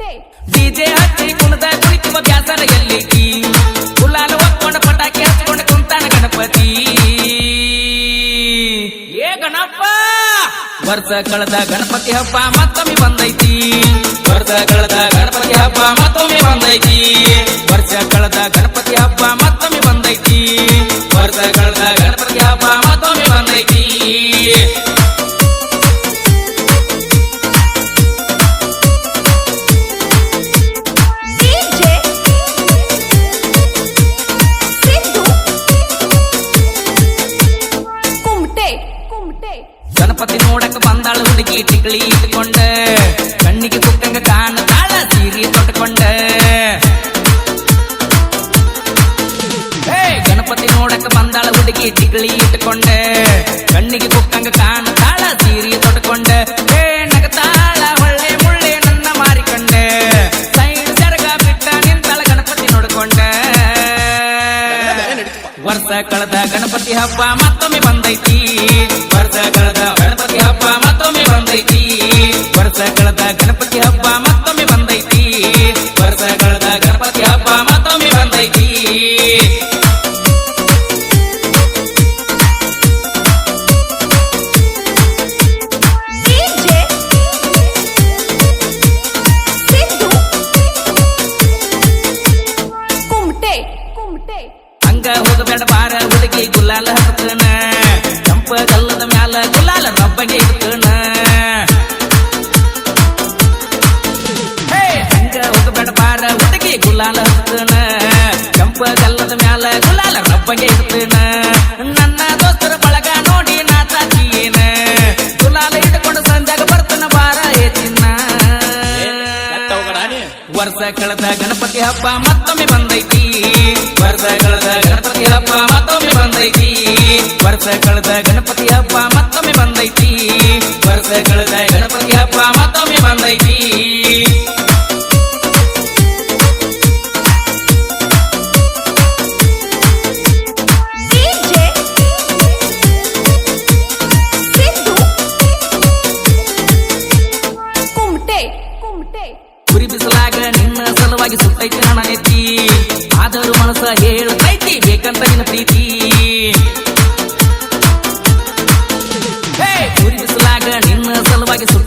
ಗೆದ್ದೆ ಹತ್ತಿ ಹಚ್ಚಿ ಕುಣದ ಕುಣಿತುವ ಬ್ಯಾಸರ ಎಲ್ಲಿಗಿ ಗುಲಾಲ ಪಟಾಕೆ ಪಟಾಕಿ ಹಚ್ಕೊಂಡ ಕುಂತಾನ ಗಣಪತಿ. ಏ ಗಣಪ್ಪ ವರ್ಷ ಕಳೆದ ಗಣಪತಿ ಹಬ್ಬ ಮತ್ತಮಿ ಬಂದೈತಿ. ವರ್ಷ ಕಳೆದ ಗಣಪತಿ ಹಬ್ಬ ಮತ್ತೊಮ್ಮೆ ಬಂದೈತಿ. ವರ್ಷ ಕಳೆದ ಗಣಪತಿ ಹಬ್ಬ ಮತ್ತೊಮ್ಮೆ ಬಂದೈತಿ. ವರ್ಷ ಕಳೆದ ಗಣಪತಿ ನೋಡಕ್ ಬಂದಾಳ ಹುಡುಗಿ ಟಿಕ್ಳಿ ಇಟ್ಕೊಂಡ ಕಣ್ಣಿಗೆ ಕುಕ್ಕಂಗ ಕಾಣತಾಳ ಸೀರೆ ತೊಟ್ಕೊಂಡ ಹೇ ಗಣಪತಿ ನೋಡಕ್ ಬಂದಾಳ ಹುಡುಗಿ ಟಿಕ್ಳಿ ಇಟ್ಕೊಂಡ ಕಣ್ಣಿಗೆ ಕುಕ್ಕಂಗ ಕಾಣತಾಳ ಕಳೆದ ಗಣಪತಿ ಹಬ್ಬ ಮತ್ತೊಮ್ಮೆ ಬಂದೈತಿ. ವರ್ಷ ಕಳೆದ ಗಣಪತಿ ಹಬ್ಬ ಮತ್ತೊಮ್ಮೆ ಬಂದೈತಿ. ವರ್ಷ ಕಳೆದ ಗಣಪತಿ ಹಬ್ಬ ಮತ್ತೊಮ್ಮೆ ಬಂದೈತಿ. ವರ್ಷ ಕಳೆದ ಗಣಪತಿ ಹಬ್ಬ ಮತ್ತೊಮ್ಮೆ ಬಂದೈತಿ. ಹಂಗ ಹೋಗಬೇಡ ಬಾರ ಹುಡುಗಿ ಗುಲಾಲ ಹತ್ತನ ಕಂಪ ಗಲ್ಲದ ಮ್ಯಾಲ ಗುಲಾಲ ರಬ್ಬಗೆ ಇರ್ತನ ಹೇ ಹಂಗ ಹೋಗಬೇಡ ಬಾರ ಹುಡುಗಿ ಗುಲಾಲ ವರ್ಷ ಕಳೆದ ಗಣಪತಿ ಹಬ್ಬ ಮತ್ತೊಮ್ಮೆ ಬಂದೈತಿ. ವರ್ಷ ಕಳೆದ ಗಣಪತಿ ಹಬ್ಬ ಮತ್ತೊಮ್ಮೆ ಬಂದೈತಿ. ವರ್ಷ ಕಳೆದ ಗಣಪತಿ ಹಬ್ಬ ಮತ್ತೊಮ್ಮೆ ಬಂದೈತಿ. ವರ್ಷ ಕಳೆದ ಗಣಪತಿ ಹಬ್ಬ ಮತ್ತೊಮ್ಮೆ ಬಂದೈತಿ. ಸುಖವಾಗಿ ಸುತ್ತೈತಿ ನನ್ನ ನೆತ್ತಿ ಆದರೂ ಮನಸ್ಸ ಹೇಳ್ತೈತಿ ಬೇಕಂತ ನಿನ್ನ ಪ್ರೀತಿ. ಸಲುವಾಗಿ ಸುತ್ತ